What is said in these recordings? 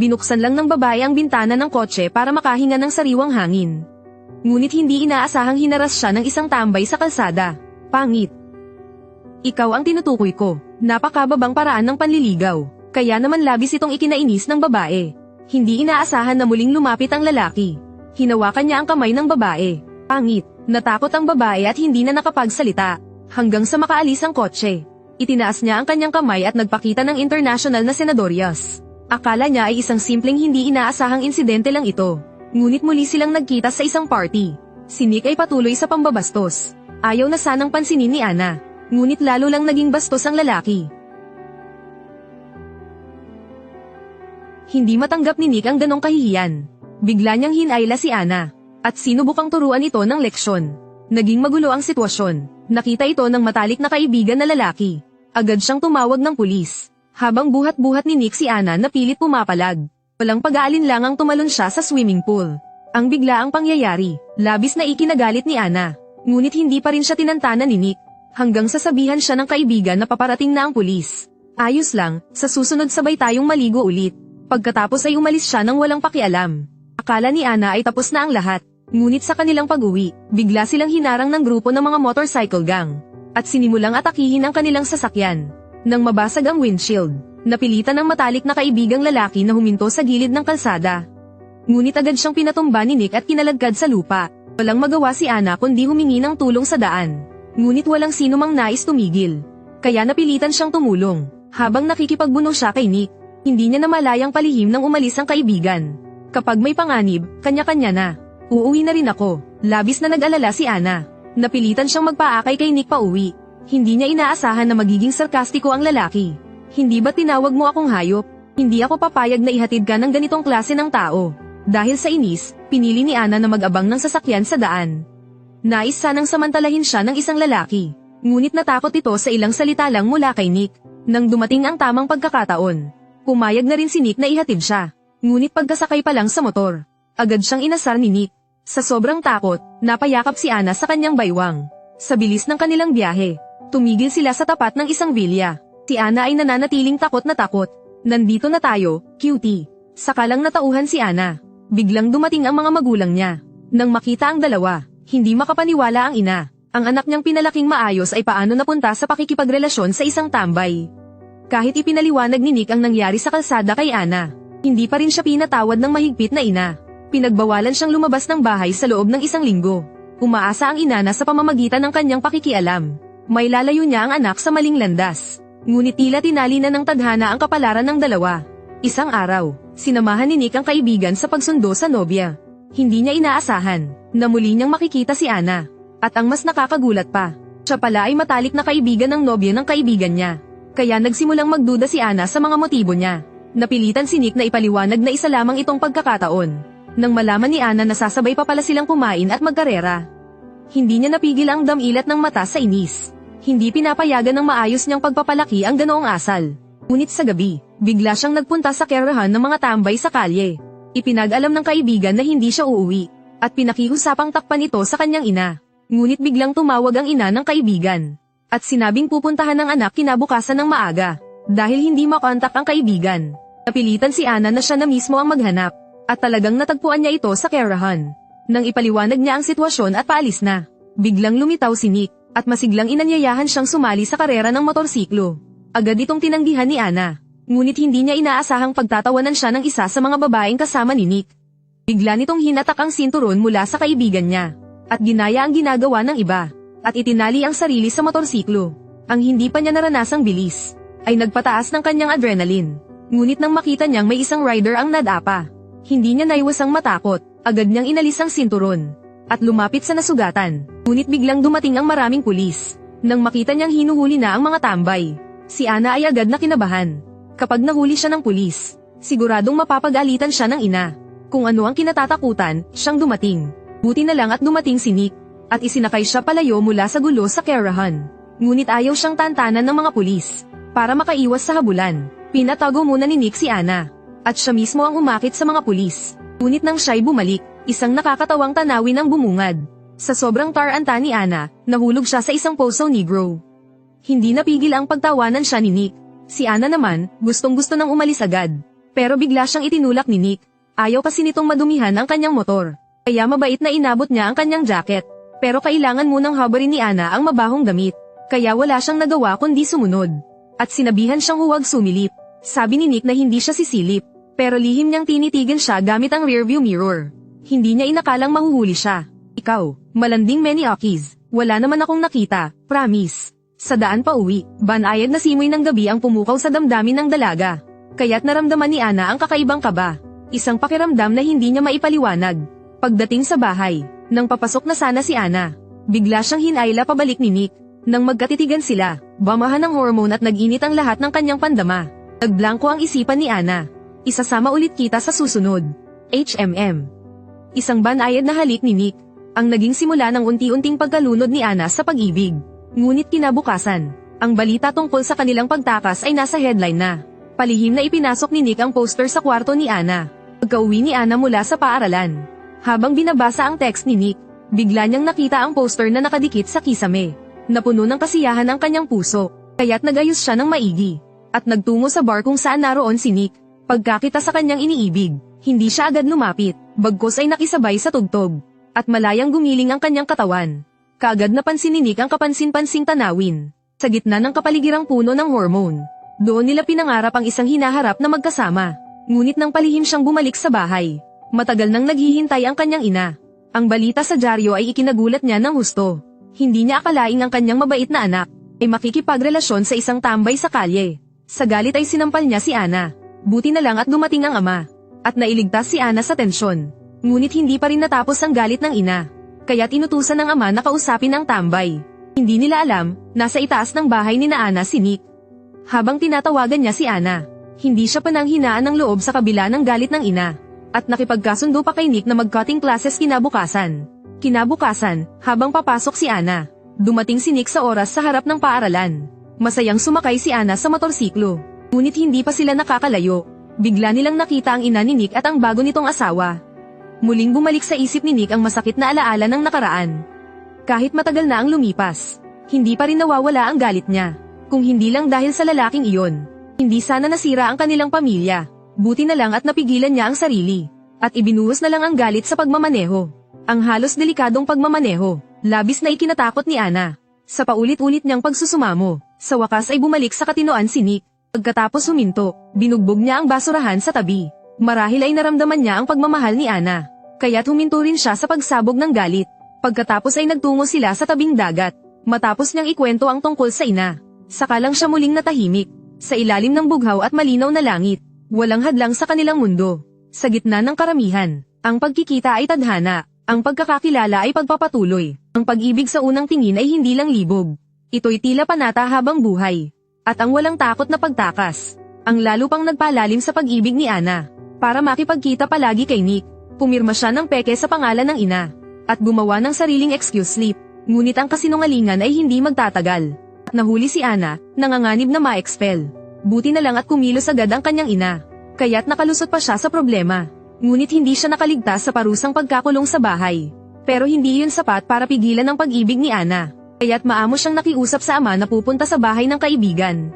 Binuksan lang ng babae ang bintana ng kotse para makahinga ng sariwang hangin. Ngunit hindi inaasahang hinaras siya ng isang tambay sa kalsada. Pangit. Ikaw ang tinutukoy ko. Napakababang paraan ng panliligaw. Kaya naman labis itong ikinainis ng babae. Hindi inaasahan na muling lumapit ang lalaki. Hinawakan niya ang kamay ng babae. Pangit. Natakot ang babae at hindi na nakapagsalita. Hanggang sa makaalis ang kotse. Itinaas niya ang kanyang kamay at nagpakita ng international na senadoryas. Akala niya ay isang simpleng hindi inaasahang insidente lang ito. Ngunit muli silang nagkita sa isang party. Si Nick ay patuloy sa pambabastos. Ayaw na sanang pansinin ni Ana. Ngunit lalo lang naging bastos ang lalaki. Hindi matanggap ni Nick ang ganong kahihiyan. Bigla niyang hinayla si Ana. At sinubukang turuan ito ng leksyon. Naging magulo ang sitwasyon. Nakita ito ng matalik na kaibigan na lalaki. Agad siyang tumawag ng pulis. Habang buhat-buhat ni Nick si Ana na pilit pumapalag. Walang pag-aalinlangang tumalon siya sa swimming pool. Ang bigla ang pangyayari, labis na ikinagalit ni Ana. Ngunit hindi pa rin siya tinantana ni Nick. Hanggang sasabihan siya ng kaibigan na paparating na ang pulis. Ayos lang, sa susunod sabay tayong maligo ulit. Pagkatapos ay umalis siya nang walang pakialam. Akala ni Ana ay tapos na ang lahat. Ngunit sa kanilang pag-uwi, bigla silang hinarang ng grupo ng mga motorcycle gang. At sinimulang atakihin ang kanilang sasakyan. Nang mabasag ang windshield, napilitan ng matalik na kaibigang lalaki na huminto sa gilid ng kalsada. Ngunit agad siyang pinatumba ni Nick at kinalagkad sa lupa. Walang magawa si Ana kundi humingi ng tulong sa daan. Ngunit walang sino mang nais tumigil. Kaya napilitan siyang tumulong. Habang nakikipagbuno siya kay Nick, hindi niya namalayang palihim nang umalis ang kaibigan. Kapag may panganib, kanya-kanya na. Uuwi na rin ako. Labis na nag-alala si Ana. Napilitan siyang magpaakay kay Nick pauwi. Hindi niya inaasahan na magiging sarkastiko ang lalaki. Hindi ba tinawag mo akong hayop? Hindi ako papayag na ihatid ka ng ganitong klase ng tao. Dahil sa inis, pinili ni Ana na mag-abang ng sasakyan sa daan. Nais sanang samantalahin siya ng isang lalaki. Ngunit natakot ito sa ilang salita lang mula kay Nick. Nang dumating ang tamang pagkakataon, pumayag na rin si Nick na ihatid siya. Ngunit pagkasakay pa lang sa motor, agad siyang inasar ni Nick. Sa sobrang takot, napayakap si Ana sa kanyang baywang. Sa bilis ng kanilang biyahe, tumigil sila sa tapat ng isang vilya. Si Ana ay nananatiling takot na takot. Nandito na tayo, cutie. Sakalang natauhan si Ana. Biglang dumating ang mga magulang niya. Nang makita ang dalawa, hindi makapaniwala ang ina. Ang anak niyang pinalaking maayos ay paano napunta sa pakikipagrelasyon sa isang tambay. Kahit ipinaliwanag ni Nick ang nangyari sa kalsada kay Ana, hindi pa rin siya pinatawad ng mahigpit na ina. Pinagbawalan siyang lumabas ng bahay sa loob ng isang linggo. Umaasa ang ina na sa pamamagitan ng kanyang pakikialam. May lalayo niya ang anak sa maling landas. Ngunit tila tinali na ng tadhana ang kapalaran ng dalawa. Isang araw, sinamahan ni Nick ang kaibigan sa pagsundo sa nobya. Hindi niya inaasahan na muli niyang makikita si Ana. At ang mas nakakagulat pa, siya pala ay matalik na kaibigan ng nobya ng kaibigan niya. Kaya nagsimulang magduda si Ana sa mga motibo niya. Napilitan si Nick na ipaliwanag na isa lamang itong pagkakataon. Nang malaman ni Ana na sasabay pa pala silang kumain at magkarera. Hindi niya napigil ang damilat ng mata sa inis. Hindi pinapayagan ng maayos niyang pagpapalaki ang ganoong asal. Ngunit sa gabi, bigla siyang nagpunta sa kerahan ng mga tambay sa kalye. Ipinag-alam ng kaibigan na hindi siya uuwi, at pinakihusapang takpan ito sa kanyang ina. Ngunit biglang tumawag ang ina ng kaibigan. At sinabing pupuntahan ng anak kinabukasan ng maaga. Dahil hindi makontak ang kaibigan. Napilitan si Ana na siya na mismo ang maghanap. At talagang natagpuan niya ito sa kerahan. Nang ipaliwanag niya ang sitwasyon at paalis na. Biglang lumitaw si Nick, at masiglang inanyayahan siyang sumali sa karera ng motorsiklo. Agad itong tinanggihan ni Ana. Ngunit hindi niya inaasahang pagtatawanan siya ng isa sa mga babaeng kasama ni Nick. Bigla nitong hinatak ang sinturon mula sa kaibigan niya. At ginaya ang ginagawa ng iba. At itinali ang sarili sa motorsiklo. Ang hindi pa niya naranasang bilis, ay nagpataas ng kanyang adrenaline. Ngunit nang makita niyang may isang rider ang nadapa, hindi niya naiwasang matakot, agad niyang inalis ang sinturon. At lumapit sa nasugatan, ngunit biglang dumating ang maraming pulis. Nang makita niyang hinuhuli na ang mga tambay, si Ana ay agad na kinabahan. Kapag nahuli siya ng pulis, siguradong mapapagalitan siya ng ina. Kung ano ang kinatatakutan, siyang dumating. Buti na lang at dumating si Nick, at isinakay siya palayo mula sa gulo sa kerahan. Ngunit ayaw siyang tantanan ng mga pulis. Para makaiwas sa habulan, pinatago muna ni Nick si Ana. At siya mismo ang umakit sa mga pulis. Ngunit nang siya'y bumalik, isang nakakatawang tanawin ang bumungad. Sa sobrang taranta ni Ana, nahulog siya sa isang poso negro. Hindi napigil ang pagtawanan siya ni Nick. Si Ana naman, gustong gusto nang umalis agad. Pero bigla siyang itinulak ni Nick. Ayaw kasi nitong madumihan ang kanyang motor. Kaya mabait na inabot niya ang kanyang jacket. Pero kailangan munang habarin ni Ana ang mabahong damit. Kaya wala siyang nagawa kundi sumunod. At sinabihan siyang huwag sumilip. Sabi ni Nick na hindi siya sisilip. Pero lihim niyang tinitigan siya gamit ang rearview mirror. Hindi niya inakalang mahuhuli siya. Ikaw, malanding many okis. Wala naman akong nakita, promise. Sa daan pa uwi, banayad na simoy ng gabi ang pumukaw sa damdamin ng dalaga. Kaya't naramdaman ni Ana ang kakaibang kaba. Isang pakiramdam na hindi niya maipaliwanag. Pagdating sa bahay, nang papasok na sana si Ana, bigla siyang hinayla pabalik ni Nick. Nang magkatitigan sila, bamahan ng hormone at nag-init ang lahat ng kanyang pandama. Nagblanko ang isipan ni Ana. Isasama ulit kita sa susunod. HMM. Isang banayad na halik ni Nick, ang naging simula ng unti-unting pagkalunod ni Ana sa pag-ibig. Ngunit kinabukasan, ang balita tungkol sa kanilang pagtakas ay nasa headline na. Palihim na ipinasok ni Nick ang poster sa kwarto ni Ana. Pagka-uwi ni Ana mula sa paaralan. Habang binabasa ang text ni Nick, bigla niyang nakita ang poster na nakadikit sa kisame. Napuno ng kasiyahan ang kanyang puso, kaya't nagayos siya ng maigi. At nagtungo sa bar kung saan naroon si Nick. Pagkakita sa kanyang iniibig, hindi siya agad lumapit, bagkos ay nakisabay sa tugtog. At malayang gumiling ang kanyang katawan. Kaagad napansin ni Nick ang kapansin-pansing tanawin. Sa gitna ng kapaligirang puno ng hormone. Doon nila pinangarap ang isang hinaharap na magkasama. Ngunit nang palihim siyang bumalik sa bahay. Matagal nang naghihintay ang kanyang ina. Ang balita sa dyaryo ay ikinagulat niya ng husto. Hindi niya akalaing ang kanyang mabait na anak ay makikipagrelasyon sa isang tambay sa kalye. Sa galit ay sinampal niya si Ana. Buti na lang at dumating ang ama. At nailigtas si Ana sa tensyon. Ngunit hindi pa rin natapos ang galit ng ina. Kaya tinutusan ng ama na kausapin ang tambay. Hindi nila alam, nasa itaas ng bahay ni na Ana si Nick. Habang tinatawagan niya si Ana, hindi siya pananghinaan ng loob sa kabila ng galit ng ina. At nakipagkasundo pa kay Nick na mag-cutting classes kinabukasan. Kinabukasan, habang papasok si Ana, dumating si Nick sa oras sa harap ng paaralan. Masayang sumakay si Ana sa motorsiklo. Ngunit hindi pa sila nakakalayo. Bigla nilang nakita ang ina ni Nick at ang bago nitong asawa. Muling bumalik sa isip ni Nick ang masakit na alaala ng nakaraan. Kahit matagal na ang lumipas, hindi pa rin nawawala ang galit niya. Kung hindi lang dahil sa lalaking iyon, hindi sana nasira ang kanilang pamilya. Buti na lang at napigilan niya ang sarili. At ibinuhos na lang ang galit sa pagmamaneho. Ang halos delikadong pagmamaneho, labis na ikinatakot ni Ana. Sa paulit-ulit niyang pagsusumamo, sa wakas ay bumalik sa katinoan si Nick. Pagkatapos huminto, binugbog niya ang basurahan sa tabi. Marahil ay naramdaman niya ang pagmamahal ni Ana. Kaya't huminto rin siya sa pagsabog ng galit. Pagkatapos ay nagtungo sila sa tabing dagat. Matapos niyang ikwento ang tungkol sa ina. Saka lang siya muling natahimik. Sa ilalim ng bughaw at malinaw na langit. Walang hadlang sa kanilang mundo. Sa gitna ng karamihan, ang pagkikita ay tadhana. Ang pagkakakilala ay pagpapatuloy. Ang pag-ibig sa unang tingin ay hindi lang libog. Ito'y tila panata habang buhay. At ang walang takot na pagtakas. Ang lalo pang nagpalalim sa pag-ibig ni Ana. Para makipagkita palagi kay Nick, pumirma siya ng peke sa pangalan ng ina. At gumawa ng sariling excuse sleep. Ngunit ang kasinungalingan ay hindi magtatagal. At nahuli si Ana, nanganganib na ma-expel. Buti na lang at kumilos agad ang kanyang ina. Kaya't nakalusot pa siya sa problema. Ngunit hindi siya nakaligtas sa parusang pagkakulong sa bahay. Pero hindi yun sapat para pigilan ang pag-ibig ni Ana. Kaya't maamo siyang nakiusap sa ama na pupunta sa bahay ng kaibigan.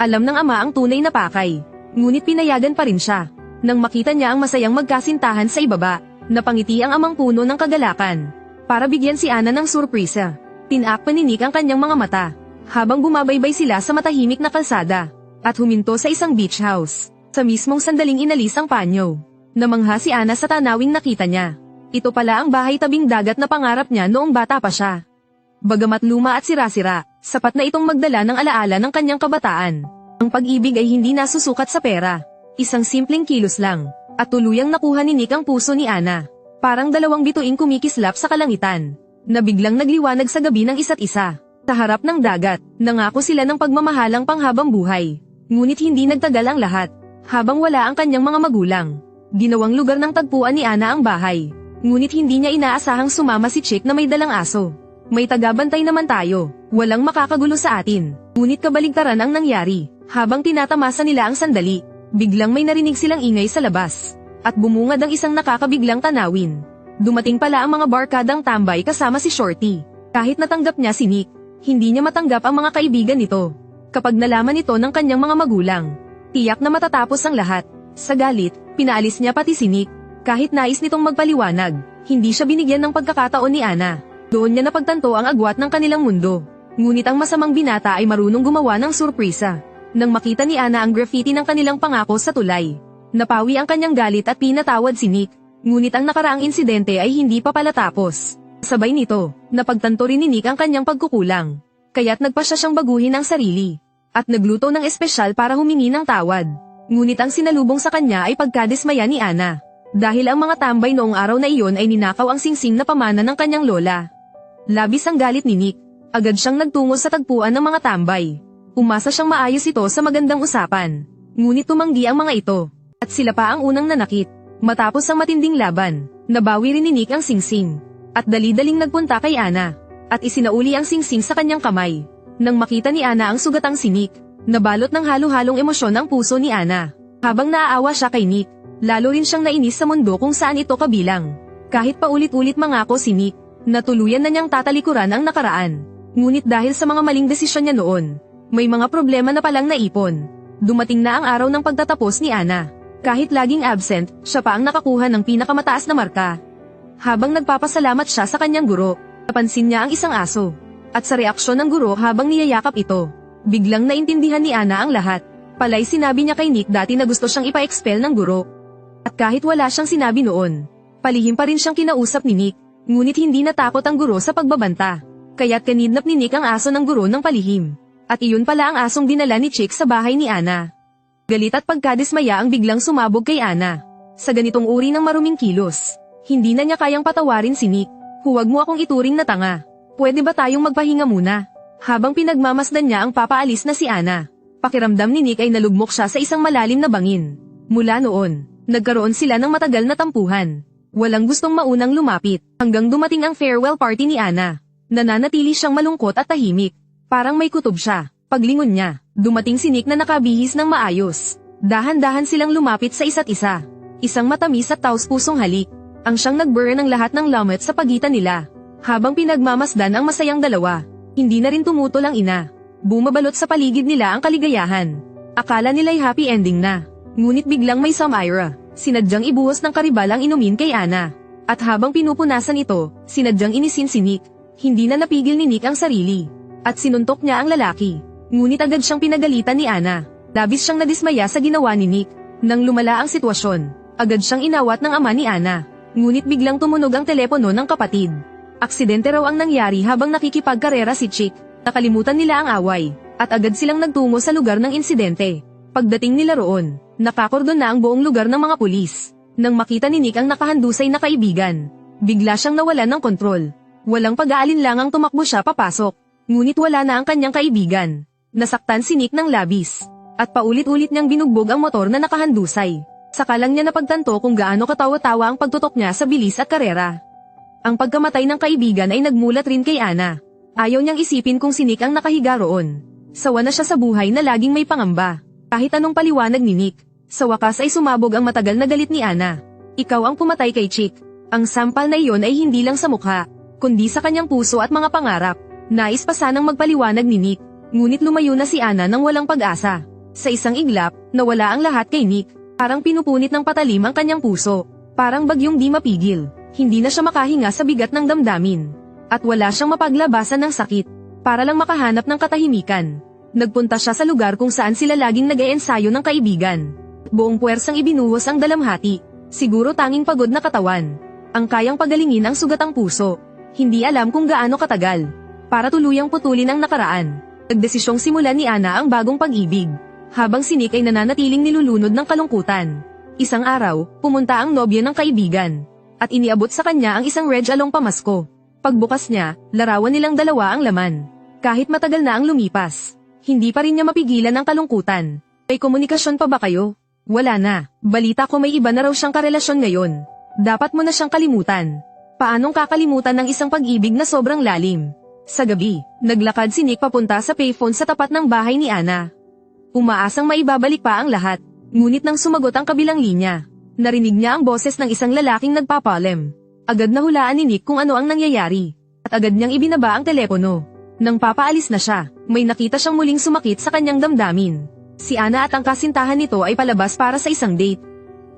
Alam ng ama ang tunay na pakay. Ngunit pinayagan pa rin siya. Nang makita niya ang masayang magkasintahan sa ibaba, napangiti ang amang puno ng kagalakan. Para bigyan si Ana ng surpresa. Tinak paninik ang kanyang mga mata. Habang bumabaybay sila sa matahimik na kalsada. At huminto sa isang beach house. Sa mismong sandaling inalis ang panyo. Namangha si Ana sa tanawing nakita niya. Ito pala ang bahay tabing dagat na pangarap niya noong bata pa siya. Bagamat luma at sira-sira, sapat na itong magdala ng alaala ng kanyang kabataan. Ang pag-ibig ay hindi nasusukat sa pera. Isang simpleng kilos lang. At tuluyang nakuha ni Nick ang puso ni Ana. Parang dalawang bituing kumikislap sa kalangitan. Na biglang nagliwanag sa gabi ng isa't isa. Sa harap ng dagat, nangako sila ng pagmamahalang panghabang buhay. Ngunit hindi nagtagal ang lahat. Habang wala ang kanyang mga magulang. Ginawang lugar ng tagpuan ni Ana ang bahay. Ngunit hindi niya inaasahang sumama si Chick na may dalang aso. May tagabantay naman tayo. Walang makakagulo sa atin. Ngunit kabaligtaran ang nangyari. Habang tinatamasa nila ang sandali, biglang may narinig silang ingay sa labas. At bumungad ang isang nakakabiglang tanawin. Dumating pala ang mga barkadang tambay kasama si Shorty. Kahit natanggap niya si Nick, hindi niya matanggap ang mga kaibigan nito. Kapag nalaman ito ng kanyang mga magulang, tiyak na matatapos ang lahat. Sa galit, pinaalis niya pati si Nick. Kahit nais nitong magpaliwanag, hindi siya binigyan ng pagkakataon ni Ana. Doon niya napagtanto ang agwat ng kanilang mundo. Ngunit ang masamang binata ay marunong gumawa ng surpresa. Nang makita ni Ana ang graffiti ng kanilang pangako sa tulay, napawi ang kanyang galit at pinatawad si Nick. Ngunit ang nakaraang insidente ay hindi pa pala tapos. Sabay nito, napagtanto rin ni Nick ang kanyang pagkukulang. Kaya't nagpa siya siyang baguhin ang sarili. At nagluto ng espesyal para humingi ng tawad. Ngunit ang sinalubong sa kanya ay pagkadismaya ni Ana. Dahil ang mga tambay noong araw na iyon ay ninakaw ang singsing na pamana ng kanyang lola. Labis ang galit ni Nick. Agad siyang nagtungo sa tagpuan ng mga tambay. Umasa siyang maayos ito sa magandang usapan. Ngunit tumanggi ang mga ito. At sila pa ang unang nanakit. Matapos ang matinding laban, nabawi rin ni Nick ang singsing. At dali-daling nagpunta kay Ana. At isinauli ang singsing sa kanyang kamay. Nang makita ni Ana ang sugatang si Nick, nabalot ng halo-halong emosyon ang puso ni Ana. Habang naaawa siya kay Nick, lalo rin siyang nainis sa mundo kung saan ito kabilang. Kahit paulit-ulit mangako si Nick, natuluyan na niyang tatalikuran ang nakaraan. Ngunit dahil sa mga maling desisyon niya noon, may mga problema na palang naipon. Dumating na ang araw ng pagtatapos ni Ana. Kahit laging absent, siya pa ang nakakuha ng pinakamataas na marka. Habang nagpapasalamat siya sa kanyang guro, napansin niya ang isang aso. At sa reaksyon ng guro habang niyayakap ito, biglang naintindihan ni Ana ang lahat. Palay sinabi niya kay Nick dati na gusto siyang ipa-expel ng guro. At kahit wala siyang sinabi noon, palihim pa rin siyang kinausap ni Nick, ngunit hindi natakot ang guro sa pagbabanta. Kaya't kanidnap ni Nick ang aso ng guro ng palihim. At iyon pala ang asong dinala ni Chick sa bahay ni Ana. Galit at pagkadismaya ang biglang sumabog kay Ana. Sa ganitong uri ng maruming kilos, hindi na niya kayang patawarin si Nick. Huwag mo akong ituring na tanga. Pwede ba tayong magpahinga muna? Habang pinagmamasdan niya ang papaalis na si Ana. Pakiramdam ni Nick ay nalugmok siya sa isang malalim na bangin. Mula noon, nagkaroon sila ng matagal na tampuhan. Walang gustong maunang lumapit, hanggang dumating ang farewell party ni Ana. Nananatili siyang malungkot at tahimik. Parang may kutob siya. Paglingon niya, dumating si Nick na nakabihis ng maayos. Dahan-dahan silang lumapit sa isa't isa. Isang matamis at taus-pusong halik. Ang siyang nag-burn ng lahat ng lamot sa pagitan nila. Habang pinagmamasdan ang masayang dalawa, hindi na rin tumutol ang ina. Bumabalot sa paligid nila ang kaligayahan. Akala nila'y happy ending na. Ngunit biglang may Samira. Sinadyang ibuhos ng karibal ang inumin kay Ana. At habang pinupunasan ito, sinadyang inisin si Nick. Hindi na napigil ni Nick ang sarili. At sinuntok niya ang lalaki. Ngunit agad siyang pinagalitan ni Ana. Labis siyang nadismaya sa ginawa ni Nick. Nang lumala ang sitwasyon, agad siyang inawat ng ama ni Ana. Ngunit biglang tumunog ang telepono ng kapatid. Aksidente raw ang nangyari habang nakikipagkarera si Chick. Nakalimutan nila ang away, at agad silang nagtungo sa lugar ng insidente. Pagdating nila roon, nakakordon na ang buong lugar ng mga pulis. Nang makita ni Nick ang nakahandusay na kaibigan, bigla siyang nawalan ng kontrol. Walang pag-aalinlangang tumakbo siya papasok. Ngunit wala na ang kanyang kaibigan. Nasaktan si Nick ng labis. At paulit-ulit niyang binugbog ang motor na nakahandusay. Saka lang niya napagtanto kung gaano katawa-tawa ang pagtutok niya sa bilis at karera. Ang pagkamatay ng kaibigan ay nagmulat rin kay Ana. Ayaw niyang isipin kung si Nick ang nakahiga roon. Sawa na siya sa buhay na laging may pangamba. Kahit anong paliwanag ni Nick, sa wakas ay sumabog ang matagal na galit ni Ana. Ikaw ang pumatay kay Chick. Ang sampal na iyon ay hindi lang sa mukha, kundi sa kanyang puso at mga pangarap. Nais pa sanang magpaliwanag ni Nick, ngunit lumayo na si Ana nang walang pag-asa. Sa isang iglap, nawala ang lahat kay Nick. Parang pinupunit ng patalim ang kanyang puso. Parang bagyong di mapigil. Hindi na siya makahinga sa bigat ng damdamin at wala siyang mapaglabasan ng sakit, para lang makahanap ng katahimikan. Nagpunta siya sa lugar kung saan sila laging nag-eensayo ng kaibigan. Buong puwersang ibinuhos ang dalamhati, siguro tanging pagod na katawan. Ang kayang pagalingin ang sugatang puso. Hindi alam kung gaano katagal. Para tuluyang putulin ang nakaraan. Nagdesisyong simulan ni Ana ang bagong pag-ibig. Habang si Nick ay nananatiling nilulunod ng kalungkutan. Isang araw, pumunta ang nobya ng kaibigan. At iniabot sa kanya ang isang red along pamasko. Pagbukas niya, larawan nilang dalawa ang laman. Kahit matagal na ang lumipas, hindi pa rin niya mapigilan ang kalungkutan. May komunikasyon pa ba kayo? Wala na. Balita ko may iba na raw siyang karelasyon ngayon. Dapat mo na siyang kalimutan. Paanong kakalimutan ng isang pag-ibig na sobrang lalim? Sa gabi, naglakad si Nick papunta sa payphone sa tapat ng bahay ni Ana. Umaasang maibabalik pa ang lahat, ngunit nang sumagot ang kabilang linya, narinig niya ang boses ng isang lalaking nagpapalem. Agad na hulaan ni Nick kung ano ang nangyayari. At agad niyang ibinaba ang telepono. Nang papaalis na siya, may nakita siyang muling sumakit sa kanyang damdamin. Si Ana at ang kasintahan nito ay palabas para sa isang date.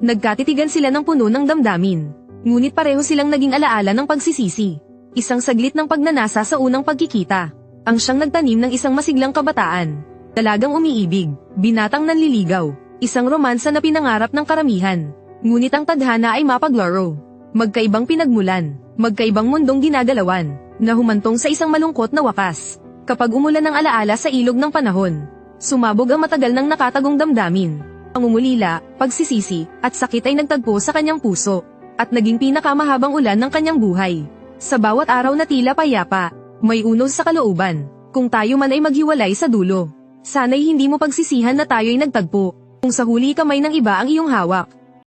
Nagkatitigan sila ng puno ng damdamin. Ngunit pareho silang naging alaala ng pagsisisi. Isang saglit ng pagnanasa sa unang pagkikita. Ang siyang nagtanim ng isang masiglang kabataan. Dalagang umiibig, binatang nanliligaw, isang romansa na pinangarap ng karamihan. Ngunit ang tadhana ay mapaglaro. Magkaibang pinagmulan, magkaibang mundong ginagalawan, na humantong sa isang malungkot na wakas. Kapag umulan ng alaala sa ilog ng panahon, sumabog ang matagal ng nakatagong damdamin. Pangungulila, pagsisisi, at sakit ay nagtagpo sa kanyang puso, at naging pinakamahabang ulan ng kanyang buhay. Sa bawat araw na tila payapa, may unos sa kalooban, kung tayo man ay maghiwalay sa dulo. Sana'y hindi mo pagsisihan na tayo'y nagtagpo, kung sa huli kamay ng iba ang iyong hawak,